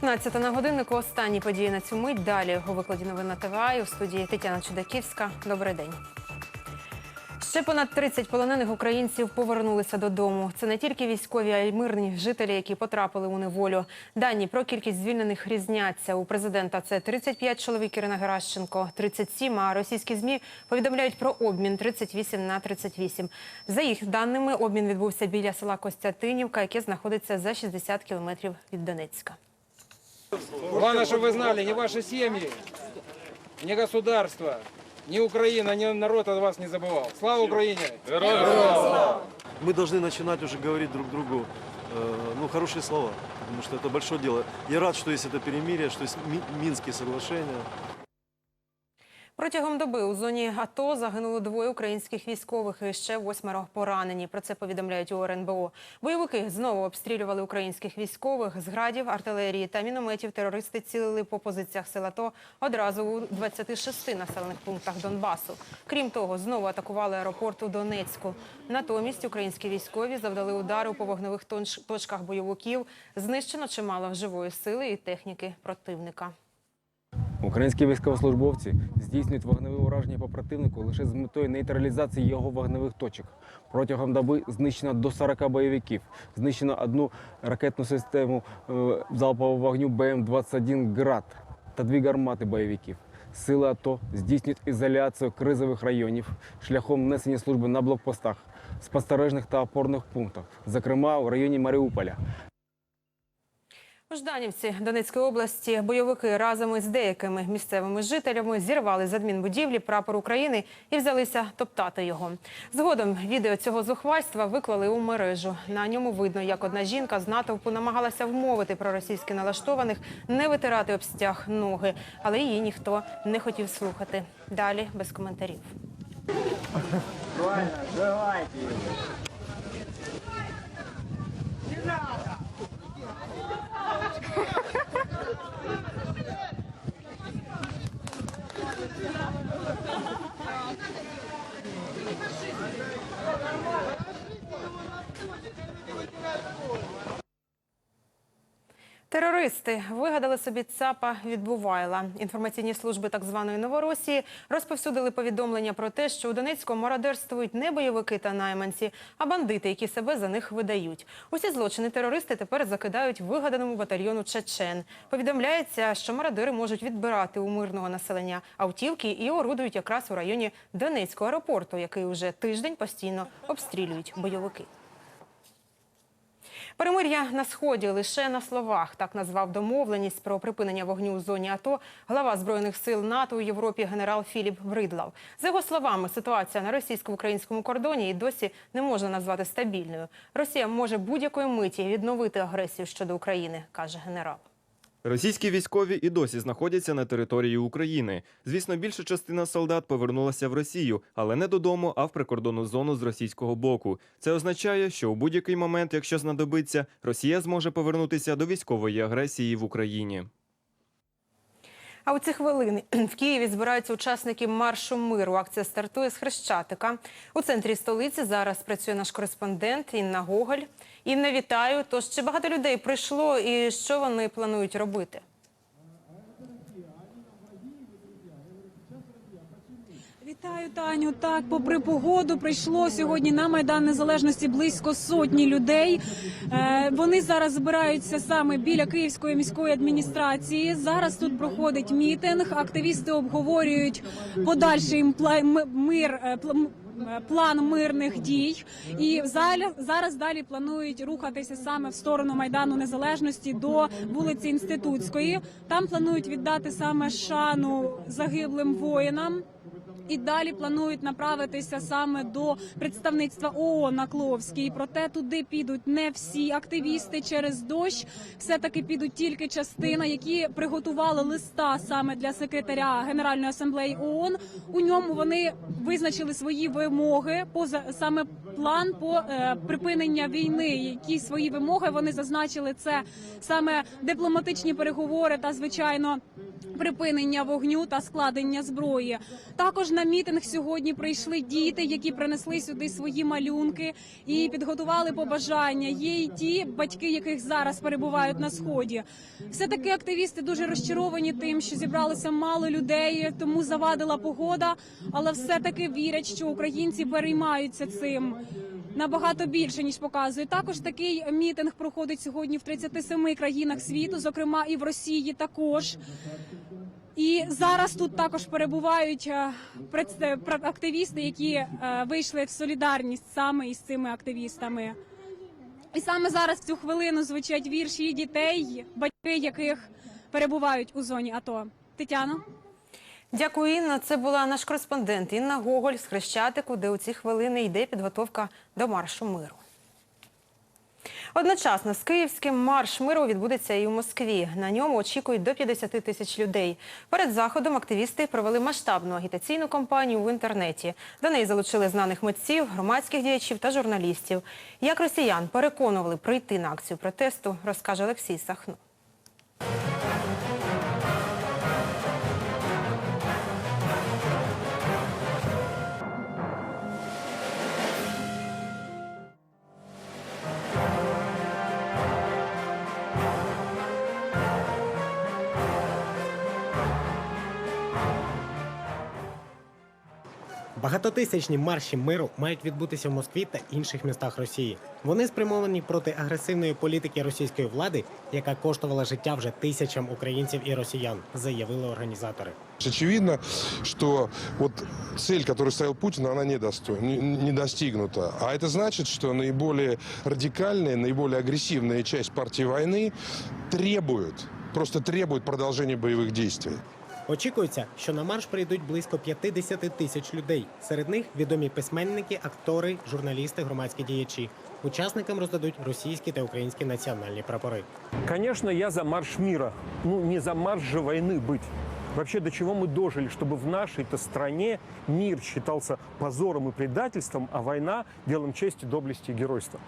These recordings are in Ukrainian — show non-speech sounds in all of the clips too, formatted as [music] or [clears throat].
15 на годиннику. Останні події на цю мить. Далі у викладі новин на ТВА і у студії Тетяна Чудаківська. Добрий день. Ще понад 30 полонених українців повернулися додому. Це не тільки військові, а й мирні жителі, які потрапили у неволю. Дані про кількість звільнених різняться. У президента це 35 чоловік Ірина Геращенко, 37, а російські ЗМІ повідомляють про обмін 38 на 38. За їх даними, обмін відбувся біля села Костятинівка, яке знаходиться за 60 кілометрів від Донецька. Главное, чтобы вы знали, ни ваши семьи, ни государство, ни Украина, ни народ от вас не забывал. Слава Украине! Мы должны начинать уже говорить друг другу э, ну, хорошие слова, потому что это большое дело. Я рад, что есть это перемирие, что есть Ми- Минские соглашения. Протягом доби у зоні АТО загинуло двоє українських військових і ще восьмеро поранені. Про це повідомляють у РНБО. Бойовики знову обстрілювали українських військових з градів, артилерії та мінометів. Терористи цілили по позиціях сил АТО одразу у 26 населених пунктах Донбасу. Крім того, знову атакували аеропорт у Донецьку. Натомість українські військові завдали удару по вогневих точках бойовиків. Знищено чимало живої сили і техніки противника. Українські військовослужбовці здійснюють вогневе ураження по противнику лише з метою нейтралізації його вогневих точок. Протягом доби знищено до 40 бойовиків. Знищено одну ракетну систему е, залпового вогню БМ-21 «Град» та дві гармати бойовиків. Сили АТО здійснюють ізоляцію кризових районів шляхом внесення служби на блокпостах, спостережних та опорних пунктах, зокрема у районі Маріуполя. У Жданівці Донецької області бойовики разом із деякими місцевими жителями зірвали з адмінбудівлі прапор України і взялися топтати його. Згодом відео цього зухвальства виклали у мережу. На ньому видно, як одна жінка з натовпу намагалася вмовити проросійськи налаштованих не витирати об стяг ноги, але її ніхто не хотів слухати. Далі без коментарів. Нормально. Терористи вигадали собі ЦАПа відбувайла. Інформаційні служби так званої Новоросії розповсюдили повідомлення про те, що у Донецьку мародерствують не бойовики та найманці, а бандити, які себе за них видають. Усі злочини терористи тепер закидають вигаданому батальйону Чечен. Повідомляється, що мародери можуть відбирати у мирного населення автівки і орудують якраз у районі Донецького аеропорту, який уже тиждень постійно обстрілюють бойовики. Перемир'я на сході лише на словах. Так назвав домовленість про припинення вогню у зоні АТО глава збройних сил НАТО у Європі генерал Філіп Бридлав. За його словами, ситуація на російсько-українському кордоні і досі не можна назвати стабільною. Росія може будь-якої миті відновити агресію щодо України, каже генерал. Російські військові і досі знаходяться на території України. Звісно, більша частина солдат повернулася в Росію, але не додому, а в прикордонну зону з російського боку. Це означає, що у будь-який момент, якщо знадобиться, Росія зможе повернутися до військової агресії в Україні. А у ці хвилини [clears throat] в Києві збираються учасники маршу миру. Акція стартує з Хрещатика. У центрі столиці зараз працює наш кореспондент Інна Гоголь. Інна, вітаю. Тож чи багато людей прийшло і що вони планують робити? Вітаю, Таню. Так, попри погоду, прийшло сьогодні на майдан незалежності близько сотні людей. Е, вони зараз збираються саме біля Київської міської адміністрації. Зараз тут проходить мітинг. Активісти обговорюють подальший мир. е, е, План мирних дій і зараз далі планують рухатися саме в сторону майдану незалежності до вулиці Інститутської. Там планують віддати саме шану загиблим воїнам. І далі планують направитися саме до представництва ООН на Кловській. Проте туди підуть не всі активісти через дощ. Все таки підуть тільки частина, які приготували листа саме для секретаря Генеральної асамблеї ООН. У ньому вони визначили свої вимоги поза саме план по е, припинення війни. Які свої вимоги вони зазначили це саме дипломатичні переговори та звичайно припинення вогню та складення зброї. Також на мітинг сьогодні прийшли діти, які принесли сюди свої малюнки і підготували побажання. Є і ті батьки, яких зараз перебувають на сході. Все таки активісти дуже розчаровані тим, що зібралося мало людей, тому завадила погода, але все таки вірять, що українці переймаються цим. Набагато більше ніж показують. Також такий мітинг проходить сьогодні в 37 країнах світу, зокрема і в Росії також. І зараз тут також перебувають е, активісти, які е, вийшли в солідарність саме із цими активістами. І саме зараз в цю хвилину звучать вірші дітей, батьки яких перебувають у зоні АТО. Тетяно. Дякую, Інна. Це була наш кореспондент Інна Гоголь з Хрещатику, де у ці хвилини йде підготовка до маршу миру. Одночасно з київським марш миру відбудеться і у Москві. На ньому очікують до 50 тисяч людей. Перед заходом активісти провели масштабну агітаційну кампанію в інтернеті. До неї залучили знаних митців, громадських діячів та журналістів. Як росіян переконували прийти на акцію протесту, розкаже Олексій Сахно. Багатотисячні марші миру мають відбутися в Москві та інших містах Росії. Вони спрямовані проти агресивної політики російської влади, яка коштувала життя вже тисячам українців і росіян, заявили організатори. Очевидно, что вот цель, которую ставил Путин, она не, достой, не, не достигнута. А это значит, что наиболее радикальная, наиболее агрессивная часть партии войны требует, просто требует продолжения боевых действий. Очікується, що на марш прийдуть близько 50 тисяч людей. Серед них відомі письменники, актори, журналісти, громадські діячі. Учасникам роздадуть російські та українські національні прапори. Конечно, я за марш мира. Ну, не за марш же войны быть. Вообще, до чего мы дожили, чтобы в нашей-то стране мир считался позором и предательством, а война – делом чести, доблести и геройства?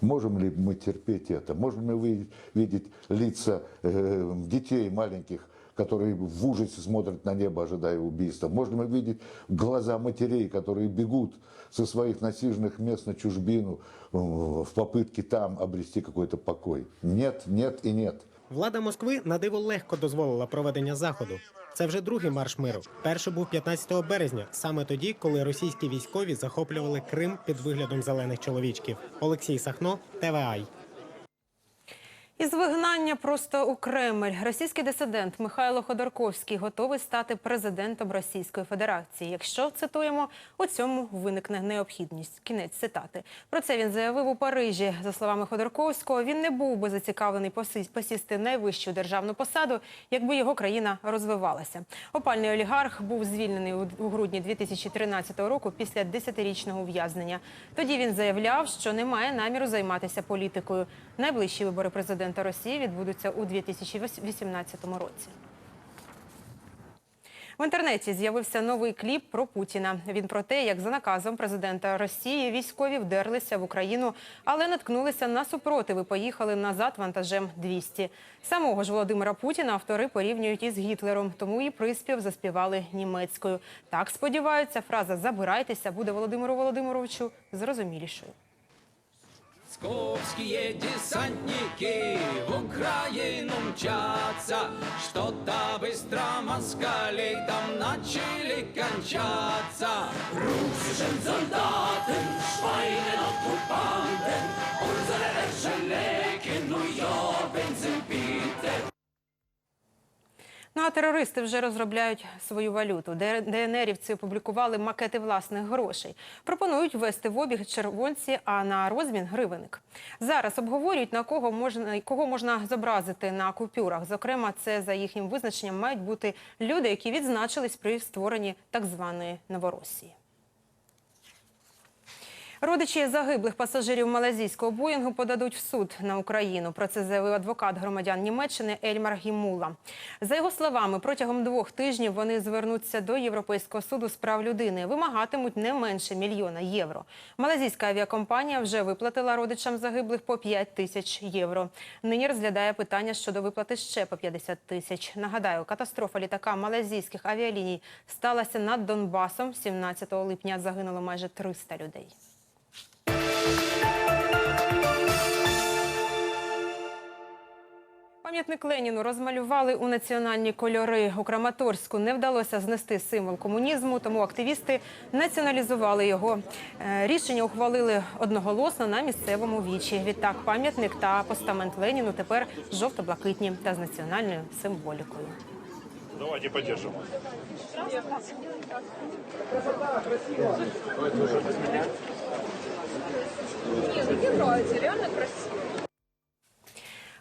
Можем ли мы терпеть это? Можем ли вы видеть лица э, детей маленьких, которые в ужасе смотрят на небо, ожидая убийства? Можем ли видеть глаза матерей, которые бегут со своих насиженных мест на чужбину э, в попытке там обрести какой-то покой? Нет, нет и нет. Влада Москви на диво легко дозволила проведення заходу. Це вже другий марш миру. Перший був 15 березня, саме тоді, коли російські військові захоплювали Крим під виглядом зелених чоловічків. Олексій Сахно, ТВАЙ. Із вигнання просто у Кремль російський дисидент Михайло Ходорковський готовий стати президентом Російської Федерації. Якщо цитуємо, у цьому виникне необхідність. Кінець цитати. Про це він заявив у Парижі. За словами Ходорковського, він не був би зацікавлений посісти найвищу державну посаду, якби його країна розвивалася. Опальний олігарх був звільнений у- грудні 2013 року після 10-річного ув'язнення. Тоді він заявляв, що не має наміру займатися політикою. Найближчі вибори президента Росії відбудуться у 2018 році. В інтернеті з'явився новий кліп про Путіна. Він про те, як за наказом президента Росії військові вдерлися в Україну, але наткнулися на супротив і поїхали назад вантажем 200. Самого ж Володимира Путіна автори порівнюють із Гітлером, тому і приспів заспівали німецькою. Так сподіваються, фраза Забирайтеся буде Володимиру Володимировичу зрозумілішою. Московские десантники в Украину мчатся Что-то быстро москалей там начали кончаться. Russischen Soldaten, Schweine Okkupanten Unsere Ärsche legen New Ну а терористи вже розробляють свою валюту. ДНРівці опублікували макети власних грошей. Пропонують ввести в обіг червонці, а на розмін гривенник. Зараз обговорюють на кого можна кого можна зобразити на купюрах. Зокрема, це за їхнім визначенням мають бути люди, які відзначились при створенні так званої Новоросії. Родичі загиблих пасажирів малазійського Боїнгу подадуть в суд на Україну. Про це заявив адвокат громадян Німеччини Ельмар Гімула. За його словами, протягом двох тижнів вони звернуться до Європейського суду з прав людини. Вимагатимуть не менше мільйона євро. Малазійська авіакомпанія вже виплатила родичам загиблих по 5 тисяч євро. Нині розглядає питання щодо виплати ще по 50 тисяч. Нагадаю, катастрофа літака малазійських авіаліній сталася над Донбасом. 17 липня загинуло майже 300 людей. Пам'ятник Леніну розмалювали у національні кольори. У Краматорську не вдалося знести символ комунізму, тому активісти націоналізували його. Е, Рішення ухвалили одноголосно на місцевому вічі. Відтак пам'ятник та постамент Леніну тепер жовто-блакитні та з національною символікою. Давайте поддержим.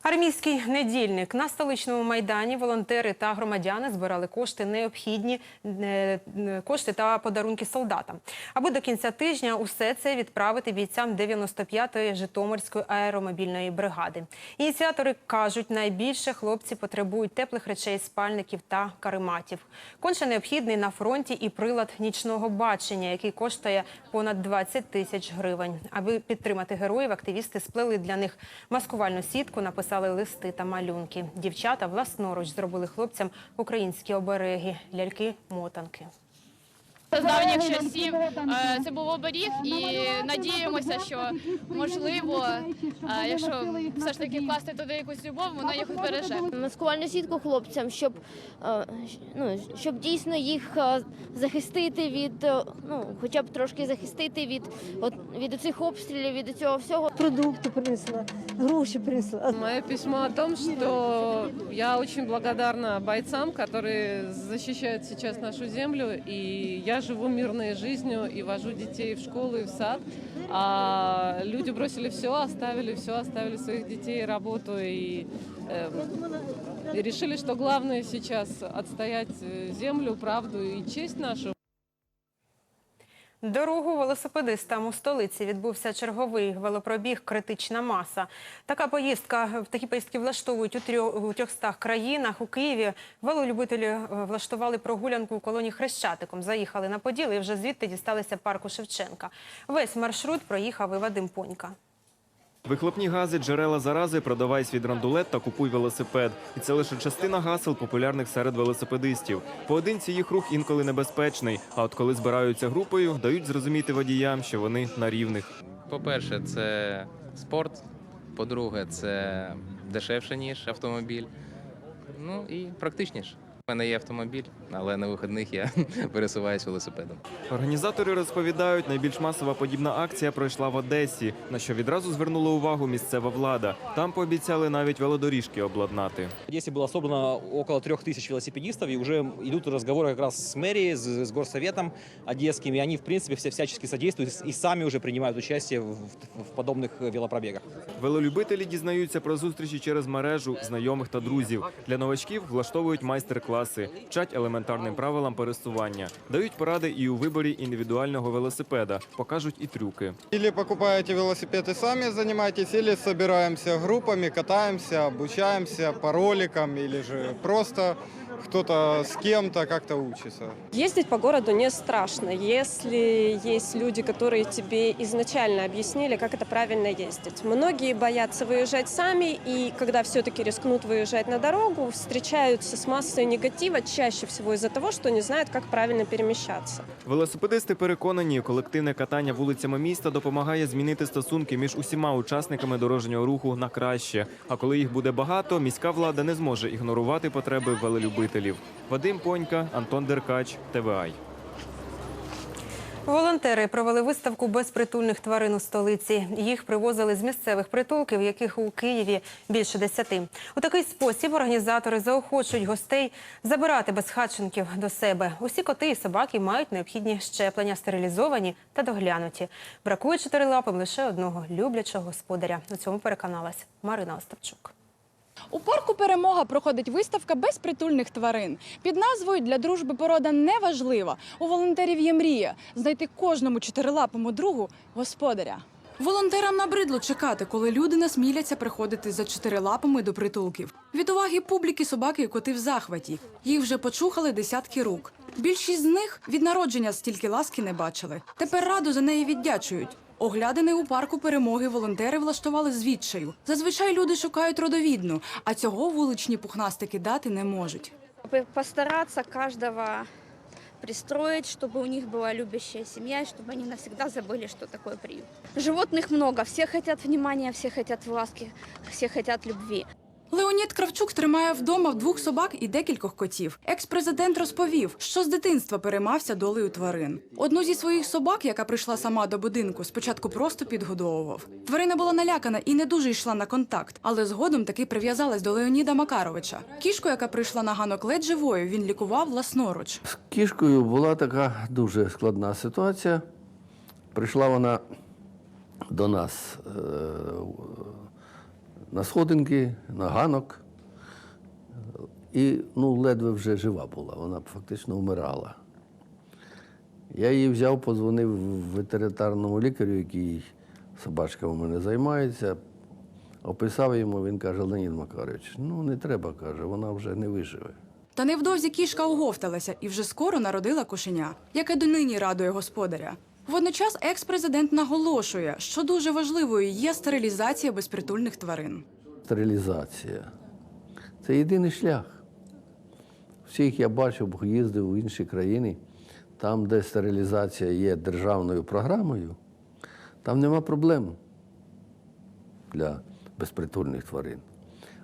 Армійський недільник на столичному майдані волонтери та громадяни збирали кошти необхідні е, е, кошти та подарунки солдатам, аби до кінця тижня усе це відправити бійцям 95-ї Житомирської аеромобільної бригади. Ініціатори кажуть, найбільше хлопці потребують теплих речей, спальників та карематів. Конче необхідний на фронті і прилад нічного бачення, який коштує понад 20 тисяч гривень. Аби підтримати героїв, активісти сплели для них маскувальну сітку, написали листи та малюнки. Дівчата власноруч зробили хлопцям українські обереги, ляльки-мотанки. З давніх часів е, це був оберіг, і надіємося, що можливо, е, якщо все ж таки вкласти туди якусь любов, воно їх збереже. маскувальну сітку хлопцям, щоб, е, ну, щоб дійсно їх захистити від, ну, хоча б трошки захистити від, от, від цих обстрілів, від цього всього. Продукты принесла, гроши принесла. Мое письмо о том, что я очень благодарна бойцам, которые защищают сейчас нашу землю, и я живу мирной жизнью и вожу детей в школу и в сад. А люди бросили все, оставили все, оставили своих детей, работу и, эм, и решили, что главное сейчас отстоять э, землю, правду и честь нашу. Дорогу велосипедистам у столиці відбувся черговий велопробіг «Критична маса». Така поїздка, такі поїздки влаштовують у трьох, у 300 країнах. У Києві велолюбителі е, влаштували прогулянку у колоні Хрещатиком. Заїхали на Поділ і вже звідти дісталися парку Шевченка. Весь маршрут проїхав і Вадим Понька. Вихлопні гази, джерела зарази, продавай свій драндулет та купуй велосипед. І це лише частина гасел, популярних серед велосипедистів. Поодинці їх рух інколи небезпечний. А от коли збираються групою, дають зрозуміти водіям, що вони на рівних. По-перше, це спорт. По-друге, це дешевше, ніж автомобіль. Ну і практичніше. У мене є автомобіль, але на вихідних я [laughs] пересуваюсь велосипедом. Організатори розповідають, найбільш масова подібна акція пройшла в Одесі, на що відразу звернула увагу місцева влада. Там пообіцяли навіть велодоріжки обладнати. В Одессе было собрано около трех тысяч велосипедистов, и уже идут разговоры как раз с мэрией, с, с горсоветом одесским, и они, в принципе, все всячески содействуют и сами уже принимают участие в, в подобных велопробегах. Велолюбителі дізнаються про зустрічі через мережу, знайомих та друзів. Для новачків влаштовують майстер-класи, вчать елементарним правилам пересування, дають поради і у виборі індивідуального велосипеда, покажуть і трюки. Ілі покупаєте велосипед і самі займаєтесь, ілі збираємося групами, катаємося, обучаємося по роликам, ілі ж просто кто-то с кем-то как-то учится. Ездить по городу не страшно, если есть люди, которые тебе изначально объяснили, как это правильно ездить. Многие боятся выезжать сами, и когда все-таки рискнут выезжать на дорогу, встречаются с массой негатива, чаще всего из-за того, что не знают, как правильно перемещаться. Велосипедисти переконані, колективне катання вулицями міста допомагає змінити стосунки між усіма учасниками дорожнього руху на краще. А коли їх буде багато, міська влада не зможе ігнорувати потреби велолюбителів. Вадим Понька, Антон Деркач, ТВАЙ. Волонтери провели виставку безпритульних тварин у столиці. Їх привозили з місцевих притулків, яких у Києві більше десяти. У такий спосіб організатори заохочують гостей забирати безхатченків до себе. Усі коти і собаки мають необхідні щеплення, стерилізовані та доглянуті. Бракує чотирилапим лише одного люблячого господаря. У цьому переконалась Марина Остапчук. У парку Перемога проходить виставка безпритульних тварин. Під назвою Для дружби порода не важлива. У волонтерів є мрія знайти кожному чотирилапому другу господаря. Волонтерам набридло чекати, коли люди насміляться приходити за чотирилапами до притулків. Від уваги публіки собаки і коти в захваті. Їх вже почухали десятки рук. Більшість з них від народження стільки ласки не бачили. Тепер радо за неї віддячують. Оглядини у парку перемоги волонтери влаштували з відчаю. Зазвичай люди шукають родовідну, а цього вуличні пухнастики дати не можуть. Постараться каждого пристроить, чтобы у них была любящая семья, и чтобы они навсегда забыли, что такое приют. Животных много, все хотят внимания, все хотят ласки, все хотят любви. Леонід Кравчук тримає вдома двох собак і декількох котів. Екс-президент розповів, що з дитинства переймався долею тварин. Одну зі своїх собак, яка прийшла сама до будинку, спочатку просто підгодовував. Тварина була налякана і не дуже йшла на контакт, але згодом таки прив'язалась до Леоніда Макаровича. Кішку, яка прийшла на ганок ледь живою, він лікував власноруч. З кішкою була така дуже складна ситуація. Прийшла вона до нас е, на сходинки, на ганок. І ну, ледве вже жива була, вона фактично вмирала. Я її взяв, подзвонив ветеринарному лікарю, який собачка у мене займається, описав йому, він каже, Леонід Макарович, ну не треба, каже, вона вже не виживе. Та невдовзі кішка оговталася і вже скоро народила кошеня, яке донині радує господаря. Водночас екс-президент наголошує, що дуже важливою є стерилізація безпритульних тварин. Стерилізація це єдиний шлях. Всіх я бачив, їздив в інші країни, там, де стерилізація є державною програмою, там нема проблем для безпритульних тварин.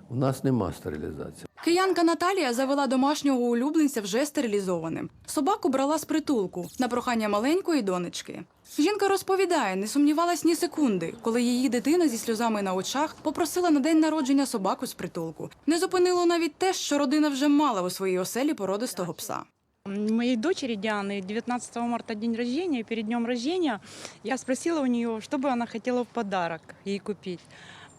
У нас нема стерилізації. Киянка Наталія завела домашнього улюбленця вже стерилізованим. Собаку брала з притулку на прохання маленької донечки. Жінка розповідає, не сумнівалась ні секунди, коли її дитина зі сльозами на очах попросила на день народження собаку з притулку. Не зупинило навіть те, що родина вже мала у своїй оселі породистого пса. Моей дочери Дианы 19 марта день рождения, перед днем рождения я спросила у нее, что бы она хотела в подарок ей купить.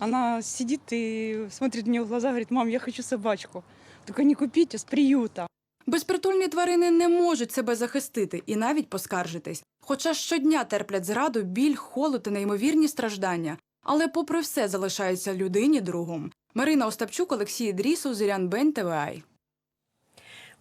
Она сидит и смотрит мне в глаза, говорит, мам, я хочу собачку. Только не купите, с приюта. Безпритульні тварини не можуть себе захистити і навіть поскаржитись. Хоча щодня терплять зраду, біль, холод і неймовірні страждання. Але попри все залишаються людині другом. Марина Остапчук, Олексій Дрісов, Зірян Бен ТВАЙ.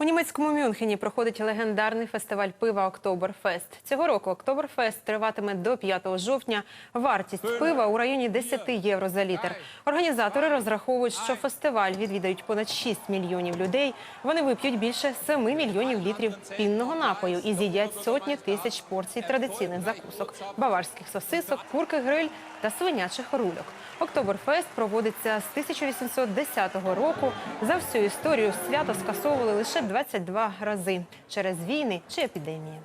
У німецькому Мюнхені проходить легендарний фестиваль пива Октоберфест. Цього року Октоберфест триватиме до 5 жовтня. Вартість пива у районі 10 євро за літр. Організатори розраховують, що фестиваль відвідають понад 6 мільйонів людей. Вони вип'ють більше 7 мільйонів літрів пінного напою і з'їдять сотні тисяч порцій традиційних закусок, баварських сосисок, курки гриль та свинячих рульок. Октоберфест проводиться з 1810 року. За всю історію свято скасовували лише 22 рази через війни чи епідемії.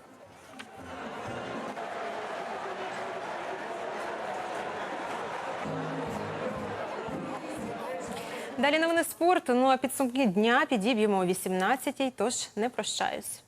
Далі новини спорту. Ну а підсумки дня підіб'ємо о 18-й, тож не прощаюсь.